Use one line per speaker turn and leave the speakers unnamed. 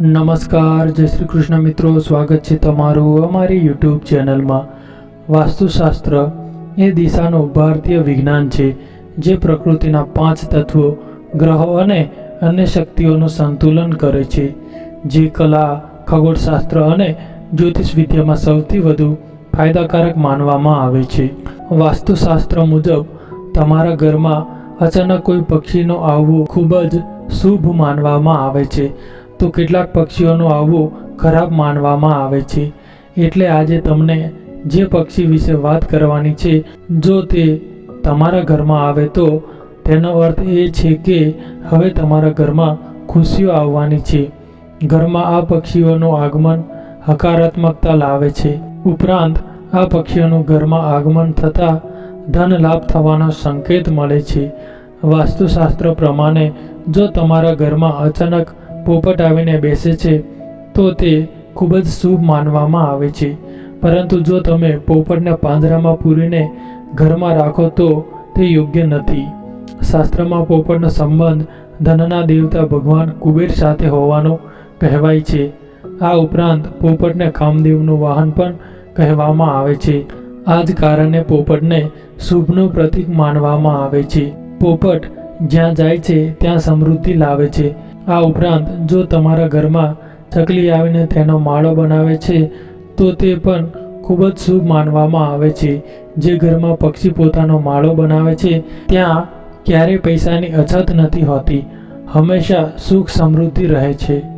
નમસ્કાર, જય શ્રી કૃષ્ણ મિત્રો, સ્વાગત છે તમારું અમારી યુટ્યુબ ચેનલમાં. વાસ્તુશાસ્ત્ર એ દિશાનું ભારતીય વિજ્ઞાન છે, જે પ્રકૃતિના પાંચ તત્વો, ગ્રહો અને અન્ય શક્તિઓનું સંતુલન કરે છે. જે કલા, ખગોળશાસ્ત્ર અને જ્યોતિષ વિદ્યામાં સૌથી વધુ ફાયદાકારક માનવામાં આવે છે. વાસ્તુશાસ્ત્ર મુજબ, તમારા ઘરમાં અચાનક કોઈ પક્ષીનો આવવો ખૂબ જ શુભ માનવામાં આવે છે. તો કેટલાક પક્ષીઓનો આવવું ખરાબ માનવામાં આવે છે. એટલે આજે તમને જે પક્ષી વિશે વાત કરવાની છે, જો તે તમારા ઘરમાં આવે તો, તેનો અર્થ એ છે કે હવે તમારા ઘરમાં ખુશીઓ આવવાની છે. ઘરમાં આ પક્ષીઓનું આગમન હકારાત્મકતા લાવે છે. ઉપરાંત, આ પક્ષીઓનું ઘરમાં આગમન થતાં ધન લાભ થવાનો સંકેત મળે છે. વાસ્તુશાસ્ત્ર પ્રમાણે, જો તમારા ઘરમાં અચાનક પોપટ આવીને બેસે છે, તો તે ખૂબ જ શુભ માનવામાં આવે છે. પરંતુ જો તમે પોપટને પાંજરામાં પૂરીને ઘરમાં રાખો તો તે યોગ્ય નથી. શાસ્ત્રમાં પોપટનો સંબંધ ધનના દેવતા ભગવાન કુબેર સાથે હોવાનો કહેવાય છે. આ ઉપરાંત પોપટને કામદેવનું વાહન પણ કહેવામાં આવે છે. આ જ કારણે પોપટને શુભનું પ્રતીક માનવામાં આવે છે. પોપટ જ્યાં જાય છે, ત્યાં સમૃદ્ધિ લાવે છે. આ ઉપરાંત જો તમારા ઘરમાં ચકલી આવીને તેનો માળો બનાવે છે, તો તે પણ ખૂબ જ શુભ માનવામાં આવે છે. જે ઘરમાં પક્ષી પોતાનો માળો બનાવે છે, ત્યાં ક્યારેય પૈસાની અછત નથી હોતી. હંમેશા સુખ સમૃદ્ધિ રહે છે.